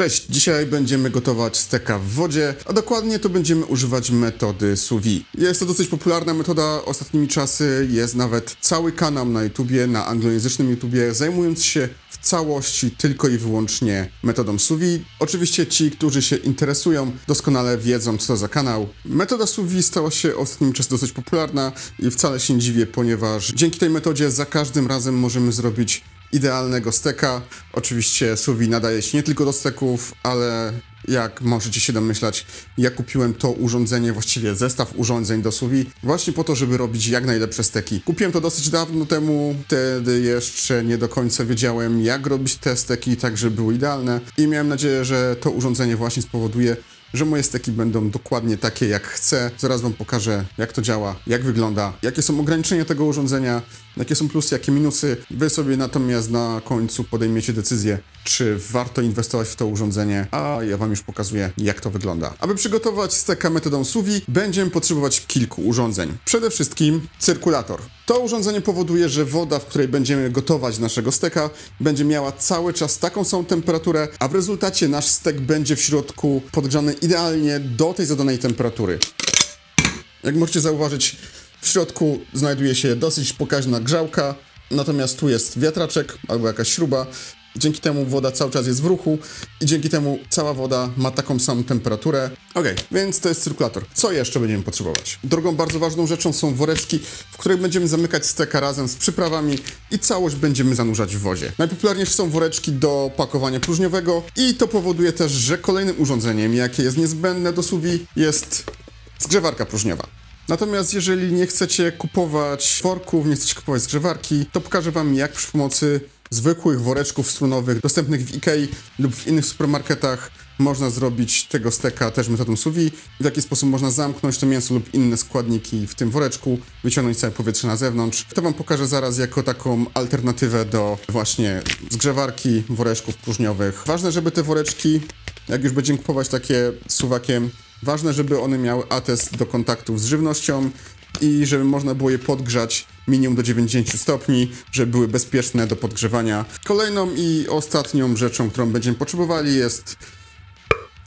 Cześć, dzisiaj będziemy gotować steka w wodzie, a dokładnie to będziemy używać metody sous vide. Jest to dosyć popularna metoda ostatnimi czasy, jest nawet cały kanał na YouTubie, na anglojęzycznym YouTubie, zajmując się w całości tylko i wyłącznie metodą sous vide. Oczywiście ci, którzy się interesują, doskonale wiedzą, co to za kanał. Metoda sous vide stała się ostatnimi czasy dosyć popularna i wcale się nie dziwię, ponieważ dzięki tej metodzie za każdym razem możemy zrobić idealnego steka. Oczywiście suwi nadaje się nie tylko do steków, ale jak możecie się domyślać, ja kupiłem to urządzenie, właściwie zestaw urządzeń do suwi, właśnie po to, żeby robić jak najlepsze steki. Kupiłem to dosyć dawno temu, wtedy jeszcze nie do końca wiedziałem, jak robić te steki tak, żeby były idealne i miałem nadzieję, że to urządzenie właśnie spowoduje, że moje steki będą dokładnie takie jak chcę. Zaraz Wam pokażę, jak to działa, jak wygląda, jakie są ograniczenia tego urządzenia, jakie są plusy, jakie minusy. Wy sobie natomiast na końcu podejmiecie decyzję, czy warto inwestować w to urządzenie, a ja Wam już pokazuję, jak to wygląda. Aby przygotować steka metodą SUVI, będziemy potrzebować kilku urządzeń. Przede wszystkim cyrkulator. To urządzenie powoduje, że woda, w której będziemy gotować naszego steka, będzie miała cały czas taką samą temperaturę, a w rezultacie nasz stek będzie w środku podgrzany idealnie do tej zadanej temperatury. Jak możecie zauważyć, w środku znajduje się dosyć pokaźna grzałka, natomiast tu jest wiatraczek albo jakaś śruba. Dzięki temu woda cały czas jest w ruchu i dzięki temu cała woda ma taką samą temperaturę. Ok, więc to jest cyrkulator. Co jeszcze będziemy potrzebować? Drugą bardzo ważną rzeczą są woreczki, w których będziemy zamykać steka razem z przyprawami i całość będziemy zanurzać w wodzie. Najpopularniejsze są woreczki do pakowania próżniowego i to powoduje też, że kolejnym urządzeniem, jakie jest niezbędne do vide, jest zgrzewarka próżniowa. Natomiast jeżeli nie chcecie kupować worków, nie chcecie kupować zgrzewarki, to pokażę Wam jak przy pomocy zwykłych woreczków strunowych dostępnych w Ikei lub w innych supermarketach można zrobić tego steka też metodą sous vide. W jaki sposób można zamknąć to mięso lub inne składniki w tym woreczku, wyciągnąć całe powietrze na zewnątrz. To Wam pokażę zaraz jako taką alternatywę do właśnie zgrzewarki, woreczków próżniowych. Ważne, żeby te woreczki, jak już będziemy kupować takie suwakiem, Ważne, żeby one miały atest do kontaktów z żywnością i żeby można było je podgrzać minimum do 90 stopni, żeby były bezpieczne do podgrzewania. Kolejną i ostatnią rzeczą, którą będziemy potrzebowali jest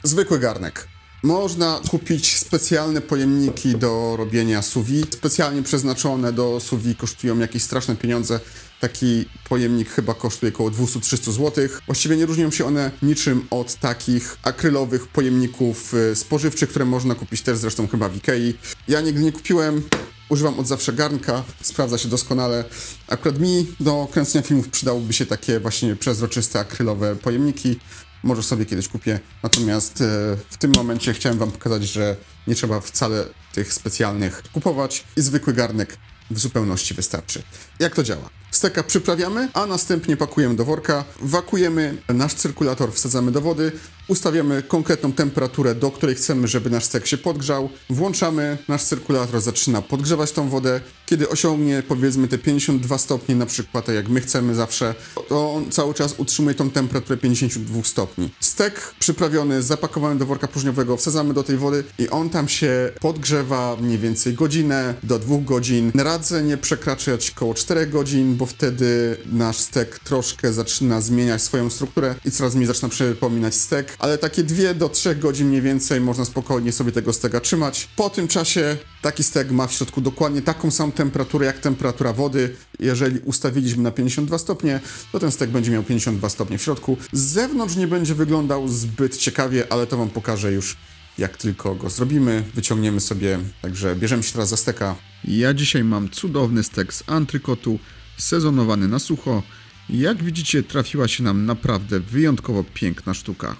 zwykły garnek. Można kupić specjalne pojemniki do robienia vide, specjalnie przeznaczone do vide, kosztują jakieś straszne pieniądze. Taki pojemnik chyba kosztuje około 200-300 zł. Właściwie nie różnią się one niczym od takich akrylowych pojemników y, spożywczych, które można kupić też zresztą chyba w Ikei. Ja nigdy nie kupiłem, Używam od zawsze garnka, sprawdza się doskonale. Akurat mi do kręcenia filmów przydałoby się takie właśnie przezroczyste akrylowe pojemniki. Może sobie kiedyś kupię. Natomiast e, w tym momencie chciałem Wam pokazać, że nie trzeba wcale tych specjalnych kupować i zwykły garnek w zupełności wystarczy. Jak to działa? Steka przyprawiamy, a następnie pakujemy do worka, wakujemy nasz cyrkulator, wsadzamy do wody, ustawiamy konkretną temperaturę, do której chcemy, żeby nasz stek się podgrzał, włączamy, nasz cyrkulator zaczyna podgrzewać tą wodę, kiedy osiągnie powiedzmy te 52 stopnie na przykład, tak jak my chcemy zawsze, to on cały czas utrzymuje tą temperaturę 52 stopni. Stek przyprawiony, zapakowany do worka próżniowego, wsadzamy do tej wody i on tam się podgrzewa mniej więcej godzinę do dwóch godzin. Radzę nie przekraczać koło 4 godzin, bo wtedy nasz stek troszkę zaczyna zmieniać swoją strukturę i coraz mniej zaczyna przypominać stek, ale takie 2 do 3 godzin mniej więcej można spokojnie sobie tego steka trzymać. Po tym czasie taki stek ma w środku dokładnie taką samą temperaturę jak temperatura wody. Jeżeli ustawiliśmy na 52 stopnie, to ten stek będzie miał 52 stopnie w środku. Z zewnątrz nie będzie wyglądał zbyt ciekawie, ale to wam pokażę już jak tylko go zrobimy, wyciągniemy sobie, także bierzemy się teraz za steka. Ja dzisiaj mam cudowny stek z antrykotu, sezonowany na sucho. Jak widzicie, trafiła się nam naprawdę wyjątkowo piękna sztuka.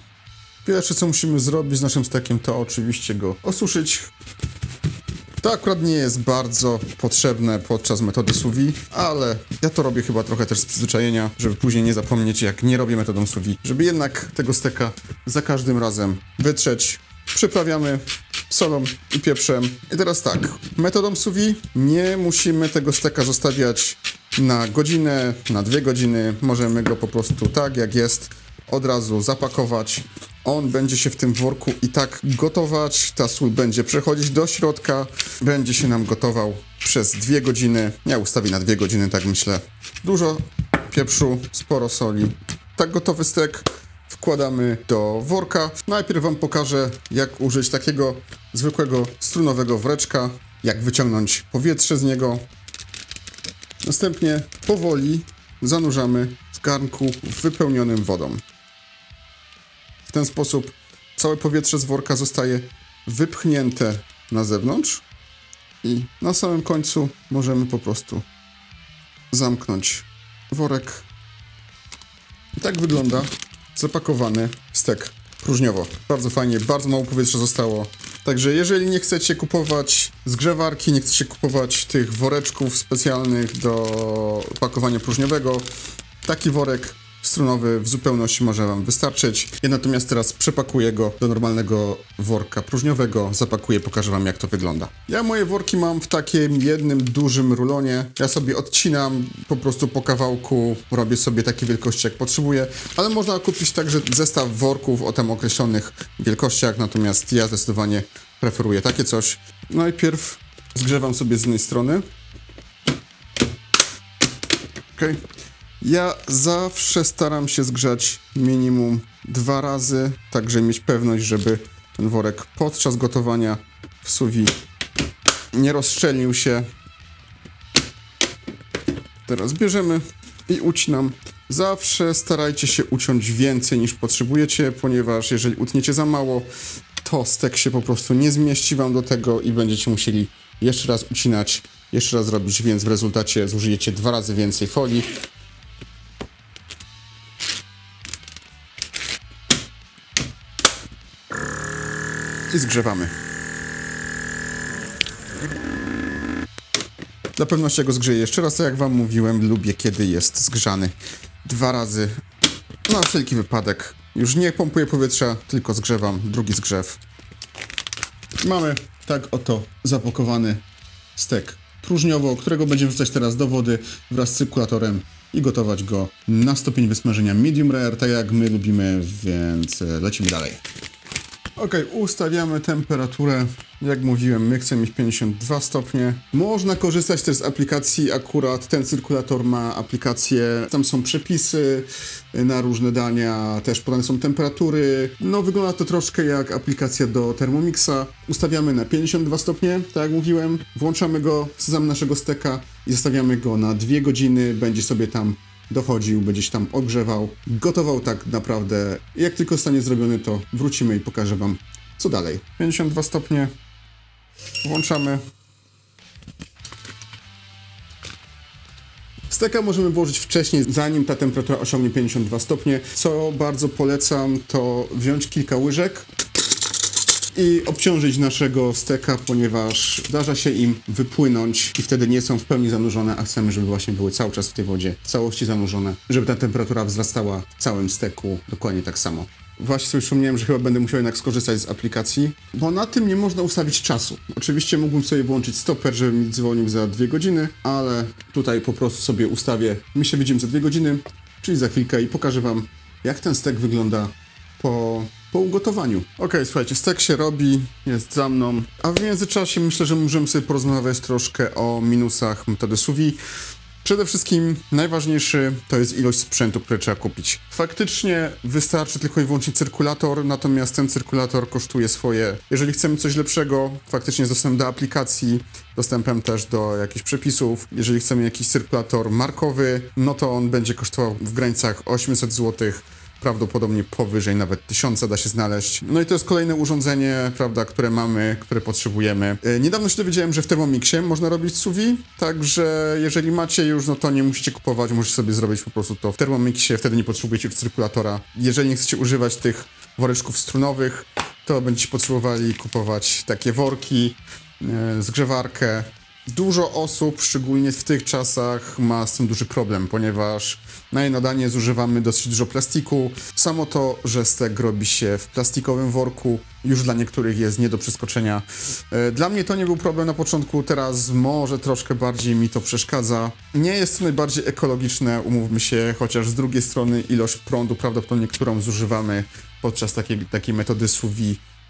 Pierwsze co musimy zrobić z naszym stekiem to oczywiście go osuszyć. To akurat nie jest bardzo potrzebne podczas metody vide, ale ja to robię chyba trochę też z przyzwyczajenia, żeby później nie zapomnieć jak nie robię metodą vide, żeby jednak tego steka za każdym razem wytrzeć. Przyprawiamy solą i pieprzem. I teraz tak, metodą vide nie musimy tego steka zostawiać na godzinę, na dwie godziny. Możemy go po prostu tak jak jest od razu zapakować. On będzie się w tym worku i tak gotować. Ta sól będzie przechodzić do środka. Będzie się nam gotował przez dwie godziny. Ja ustawię na dwie godziny, tak myślę. Dużo pieprzu, sporo soli. Tak gotowy stek wkładamy do worka. Najpierw Wam pokażę, jak użyć takiego zwykłego strunowego woreczka, jak wyciągnąć powietrze z niego. Następnie powoli zanurzamy w garnku wypełnionym wodą. Ten sposób całe powietrze z worka zostaje wypchnięte na zewnątrz i na samym końcu możemy po prostu zamknąć worek. I tak wygląda zapakowany stek próżniowo. Bardzo fajnie, bardzo mało powietrza zostało. Także jeżeli nie chcecie kupować zgrzewarki, nie chcecie kupować tych woreczków specjalnych do pakowania próżniowego, taki worek strunowy w zupełności może Wam wystarczyć. Ja natomiast teraz przepakuję go do normalnego worka próżniowego, zapakuję, pokażę Wam jak to wygląda. Ja moje worki mam w takim jednym dużym rulonie. Ja sobie odcinam po prostu po kawałku, robię sobie takie wielkości jak potrzebuję, ale można kupić także zestaw worków o tam określonych wielkościach, natomiast ja zdecydowanie preferuję takie coś. Najpierw zgrzewam sobie z jednej strony. Okej. Ja zawsze staram się zgrzać minimum dwa razy, tak żeby mieć pewność, żeby ten worek podczas gotowania w suwi nie rozszczelnił się. Teraz bierzemy i ucinam. Zawsze starajcie się uciąć więcej niż potrzebujecie, ponieważ jeżeli utniecie za mało, to stek się po prostu nie zmieści wam do tego i będziecie musieli jeszcze raz ucinać, jeszcze raz robić, więc w rezultacie zużyjecie dwa razy więcej folii. I zgrzewamy. Dla pewności ja go zgrzeję jeszcze raz, a jak wam mówiłem, lubię kiedy jest zgrzany dwa razy. Na wszelki wypadek. Już nie pompuję powietrza, tylko zgrzewam. Drugi zgrzew. Mamy tak oto zapakowany stek próżniowo, którego będziemy wrzucać teraz do wody wraz z cyrkulatorem i gotować go na stopień wysmażenia medium rare, tak jak my lubimy, więc lecimy dalej. Ok, ustawiamy temperaturę. Jak mówiłem, my chcemy mieć 52 stopnie. Można korzystać też z aplikacji, akurat ten cyrkulator ma aplikację, tam są przepisy na różne dania, też podane są temperatury. No wygląda to troszkę jak aplikacja do Thermomixa. Ustawiamy na 52 stopnie, tak jak mówiłem. Włączamy go, wsadzamy naszego steka i zostawiamy go na 2 godziny. Będzie sobie tam dochodził, będzie się tam ogrzewał, gotował tak naprawdę. Jak tylko zostanie zrobiony, to wrócimy i pokażę Wam, co dalej. 52 stopnie, włączamy. Steka możemy włożyć wcześniej, zanim ta temperatura osiągnie 52 stopnie. Co bardzo polecam, to wziąć kilka łyżek i obciążyć naszego steka, ponieważ zdarza się im wypłynąć i wtedy nie są w pełni zanurzone, a chcemy, żeby właśnie były cały czas w tej wodzie, w całości zanurzone, żeby ta temperatura wzrastała w całym steku dokładnie tak samo. Właśnie sobie przypomniałem, że chyba będę musiał jednak skorzystać z aplikacji, bo na tym nie można ustawić czasu. Oczywiście mógłbym sobie włączyć stoper, żeby mi dzwonił za dwie godziny, ale tutaj po prostu sobie ustawię, my się widzimy za dwie godziny, czyli za chwilkę i pokażę Wam, jak ten stek wygląda po, po ugotowaniu. Okej, słuchajcie, stek się robi, jest za mną, a w międzyczasie myślę, że możemy sobie porozmawiać troszkę o minusach metody sous. Przede wszystkim najważniejszy to jest ilość sprzętu, który trzeba kupić. Faktycznie wystarczy tylko i wyłącznie cyrkulator, natomiast ten cyrkulator kosztuje swoje. Jeżeli chcemy coś lepszego, faktycznie z dostępem do aplikacji, dostępem też do jakichś przepisów, jeżeli chcemy jakiś cyrkulator markowy, no to on będzie kosztował w granicach 800 zł prawdopodobnie powyżej nawet 1000 da się znaleźć. No i to jest kolejne urządzenie, prawda, które mamy, które potrzebujemy. E, Niedawno się dowiedziałem, że w Thermomixie można robić vide, także jeżeli macie już, no to nie musicie kupować, możecie sobie zrobić po prostu to w Thermomixie, wtedy nie potrzebujecie już cyrkulatora. Jeżeli nie chcecie używać tych woreczków strunowych, to będziecie potrzebowali kupować takie worki, e, zgrzewarkę. Dużo osób, szczególnie w tych czasach, ma z tym duży problem, ponieważ na jej nadanie zużywamy dosyć dużo plastiku. Samo to, że stek robi się w plastikowym worku, już dla niektórych jest nie do przeskoczenia. E, Dla mnie to nie był problem na początku, teraz może troszkę bardziej mi to przeszkadza. Nie jest to najbardziej ekologiczne, umówmy się, chociaż z drugiej strony ilość prądu prawdopodobnie, którą zużywamy podczas takiej, takiej metody sous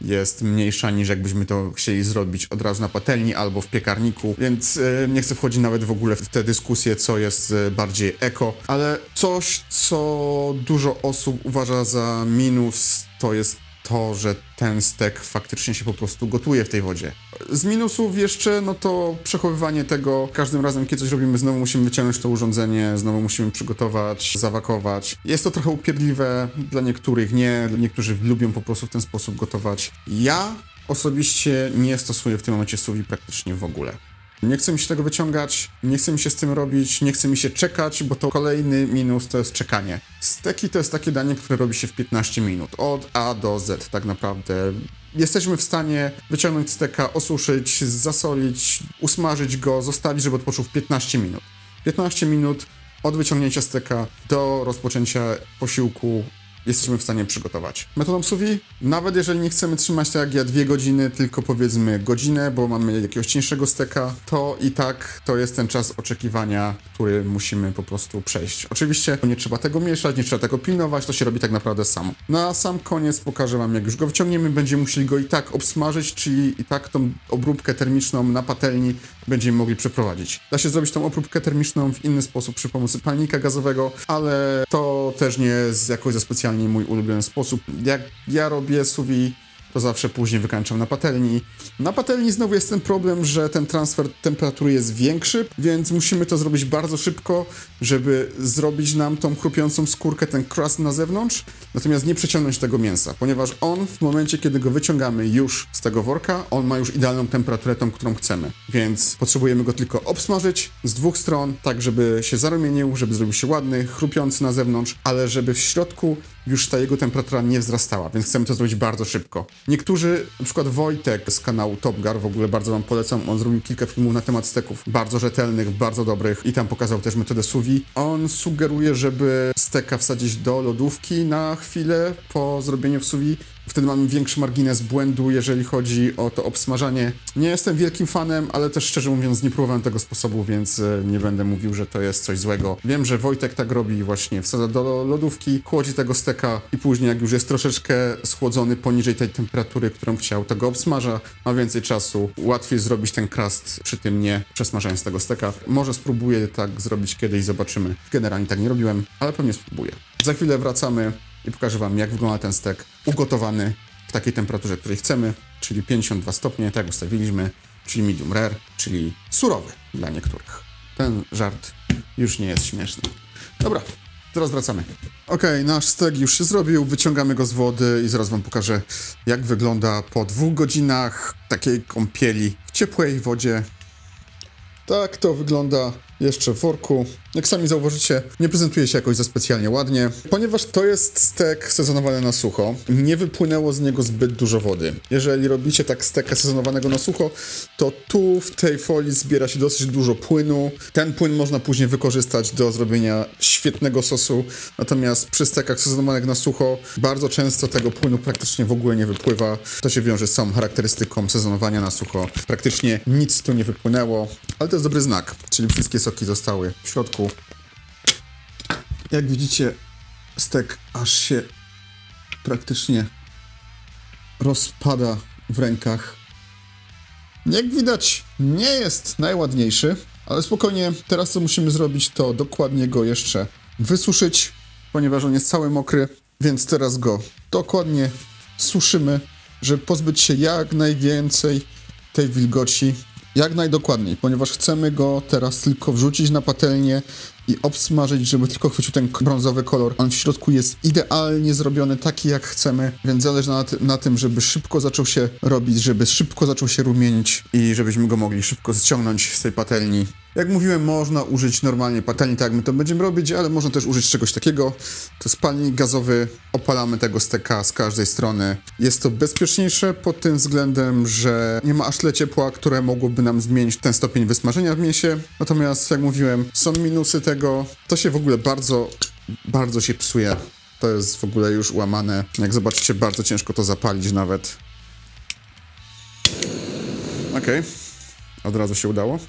jest mniejsza niż jakbyśmy to chcieli zrobić od razu na patelni albo w piekarniku, więc e, nie chcę wchodzić nawet w ogóle w te dyskusje, co jest e, bardziej eko, ale coś, co dużo osób uważa za minus, to jest to, że ten stek faktycznie się po prostu gotuje w tej wodzie. Z minusów jeszcze, no to przechowywanie tego. Każdym razem, kiedy coś robimy, znowu musimy wyciągnąć to urządzenie, znowu musimy przygotować, zawakować. Jest to trochę upierdliwe, dla niektórych nie, niektórzy lubią po prostu w ten sposób gotować. Ja osobiście nie stosuję w tym momencie suwi praktycznie w ogóle. Nie chcę mi się tego wyciągać, nie chcę mi się z tym robić, nie chcę mi się czekać, bo to kolejny minus to jest czekanie. Steki to jest takie danie, które robi się w 15 minut, od A do Z tak naprawdę. Jesteśmy w stanie wyciągnąć steka, osuszyć, zasolić, usmażyć go, zostawić, żeby odpoczął w 15 minut. 15 minut od wyciągnięcia steka do rozpoczęcia posiłku jesteśmy w stanie przygotować. Metodą vide, nawet jeżeli nie chcemy trzymać tak jak ja dwie godziny, tylko powiedzmy godzinę, bo mamy jakiegoś cieńszego steka, to i tak to jest ten czas oczekiwania, który musimy po prostu przejść. Oczywiście nie trzeba tego mieszać, nie trzeba tego pilnować, to się robi tak naprawdę samo. Na sam koniec pokażę wam, jak już go wyciągniemy, będziemy musieli go i tak obsmażyć, czyli i tak tą obróbkę termiczną na patelni będziemy mogli przeprowadzić. Da się zrobić tą obróbkę termiczną w inny sposób przy pomocy palnika gazowego, ale to też nie jest jakoś za specjalnie mój ulubiony sposób. Jak ja robię vide, to zawsze później wykańczam na patelni. Na patelni znowu jest ten problem, że ten transfer temperatury jest większy, więc musimy to zrobić bardzo szybko, żeby zrobić nam tą chrupiącą skórkę, ten crust na zewnątrz, natomiast nie przeciągnąć tego mięsa, ponieważ on w momencie, kiedy go wyciągamy już z tego worka, on ma już idealną temperaturę, tą, którą chcemy, więc potrzebujemy go tylko obsmażyć z dwóch stron, tak żeby się zarumienił, żeby zrobił się ładny, chrupiący na zewnątrz, ale żeby w środku już ta jego temperatura nie wzrastała, więc chcemy to zrobić bardzo szybko. Niektórzy, na przykład Wojtek z kanału Topgar, w ogóle bardzo wam polecam, on zrobił kilka filmów na temat steków, bardzo rzetelnych, bardzo dobrych i tam pokazał też metodę vide. On sugeruje, żeby steka wsadzić do lodówki na chwilę po zrobieniu w vide. Wtedy mamy większy margines błędu, jeżeli chodzi o to obsmażanie. Nie jestem wielkim fanem, ale też szczerze mówiąc nie próbowałem tego sposobu, więc e, nie będę mówił, że to jest coś złego. Wiem, że Wojtek tak robi właśnie, wsadza do lodówki, chłodzi tego steka i później jak już jest troszeczkę schłodzony poniżej tej temperatury, którą chciał, to go obsmaża, ma więcej czasu, łatwiej zrobić ten krast, przy tym nie przesmażając tego steka. Może spróbuję tak zrobić kiedyś, zobaczymy. Generalnie tak nie robiłem, ale pewnie spróbuję. Za chwilę wracamy i pokażę Wam, jak wygląda ten stek ugotowany w takiej temperaturze, której chcemy, czyli 52 stopnie, tak ustawiliśmy, czyli medium rare, czyli surowy dla niektórych. Ten żart już nie jest śmieszny. Dobra, teraz wracamy. Okej, nasz stek już się zrobił, wyciągamy go z wody i zaraz Wam pokażę, jak wygląda po dwóch godzinach takiej kąpieli w ciepłej wodzie tak to wygląda jeszcze w worku. Jak sami zauważycie, nie prezentuje się jakoś za specjalnie ładnie, ponieważ to jest stek sezonowany na sucho. Nie wypłynęło z niego zbyt dużo wody. Jeżeli robicie tak steka sezonowanego na sucho, to tu w tej folii zbiera się dosyć dużo płynu. Ten płyn można później wykorzystać do zrobienia świetnego sosu, natomiast przy stekach sezonowanych na sucho bardzo często tego płynu praktycznie w ogóle nie wypływa. To się wiąże z całą charakterystyką sezonowania na sucho. Praktycznie nic tu nie wypłynęło, ale to jest dobry znak, czyli wszystkie soki zostały w środku. Jak widzicie, stek aż się praktycznie rozpada w rękach. Jak widać, nie jest najładniejszy, ale spokojnie, teraz co musimy zrobić, to dokładnie go jeszcze wysuszyć, ponieważ on jest cały mokry, więc teraz go dokładnie suszymy, żeby pozbyć się jak najwięcej tej wilgoci, jak najdokładniej, ponieważ chcemy go teraz tylko wrzucić na patelnię i obsmażyć, żeby tylko chwycił ten brązowy kolor. On w środku jest idealnie zrobiony, taki jak chcemy, więc zależy na, na tym, żeby szybko zaczął się robić, żeby szybko zaczął się rumienić i żebyśmy go mogli szybko ściągnąć z tej patelni. Jak mówiłem, można użyć normalnie patelni, tak jak my to będziemy robić, ale można też użyć czegoś takiego. To jest palnik gazowy, opalamy tego steka z każdej strony. Jest to bezpieczniejsze pod tym względem, że nie ma aż tyle ciepła, które mogłoby nam zmienić ten stopień wysmażenia w mięsie. Natomiast, jak mówiłem, są minusy tego. To się w ogóle bardzo, bardzo się psuje. To jest w ogóle już łamane. Jak zobaczycie, bardzo ciężko to zapalić nawet. Okej. Od razu się udało.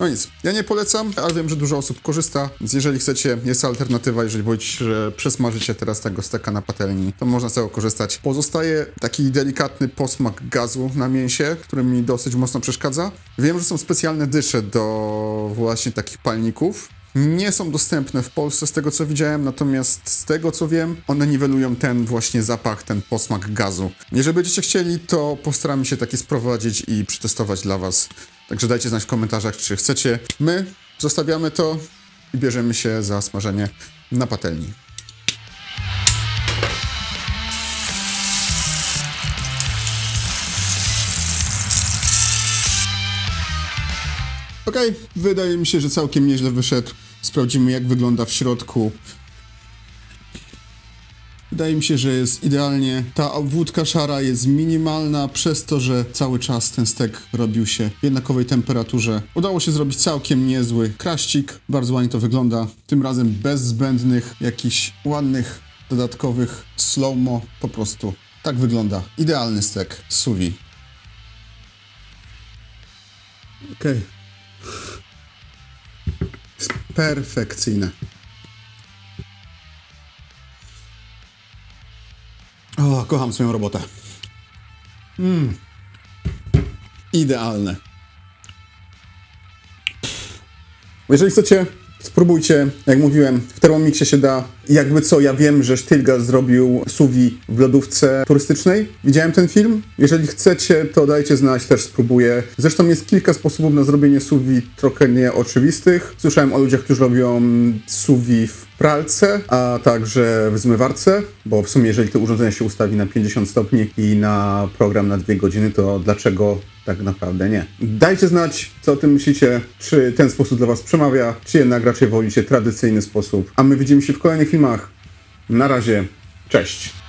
No nic, ja nie polecam, ale wiem, że dużo osób korzysta, więc jeżeli chcecie, jest alternatywa, jeżeli boicie się, że przesmażycie teraz tego steka na patelni, to można z tego korzystać. Pozostaje taki delikatny posmak gazu na mięsie, który mi dosyć mocno przeszkadza. Wiem, że są specjalne dysze do właśnie takich palników, nie są dostępne w Polsce z tego co widziałem, natomiast z tego co wiem, one niwelują ten właśnie zapach, ten posmak gazu. Jeżeli będziecie chcieli, to postaramy się taki sprowadzić i przetestować dla Was. Także dajcie znać w komentarzach, czy chcecie. My zostawiamy to i bierzemy się za smażenie na patelni. Okej, wydaje mi się, że całkiem nieźle wyszedł. Sprawdzimy, jak wygląda w środku. Wydaje mi się, że jest idealnie. Ta obwódka szara jest minimalna, przez to, że cały czas ten stek robił się w jednakowej temperaturze. Udało się zrobić całkiem niezły kraścik. Bardzo ładnie to wygląda. Tym razem bez zbędnych, jakichś ładnych, dodatkowych slow-mo. Po prostu tak wygląda. Idealny stek vide. Okej. Jest perfekcyjne. Kocham swoją robotę. Mm. Idealne. Jeżeli chcecie, spróbujcie. Jak mówiłem, w Thermomixie się da. Jakby co, ja wiem, że Sztylga zrobił suwi w lodówce turystycznej. Widziałem ten film. Jeżeli chcecie, to dajcie znać, też spróbuję. Zresztą jest kilka sposobów na zrobienie suwi trochę nieoczywistych. Słyszałem o ludziach, którzy robią suwi w pralce, a także w zmywarce, bo w sumie jeżeli to urządzenie się ustawi na 50 stopni i na program na 2 godziny, to dlaczego tak naprawdę nie? Dajcie znać, co o tym myślicie, czy ten sposób dla Was przemawia, czy jednak raczej wolicie tradycyjny sposób. A my widzimy się w kolejnych filmach. Na razie, cześć!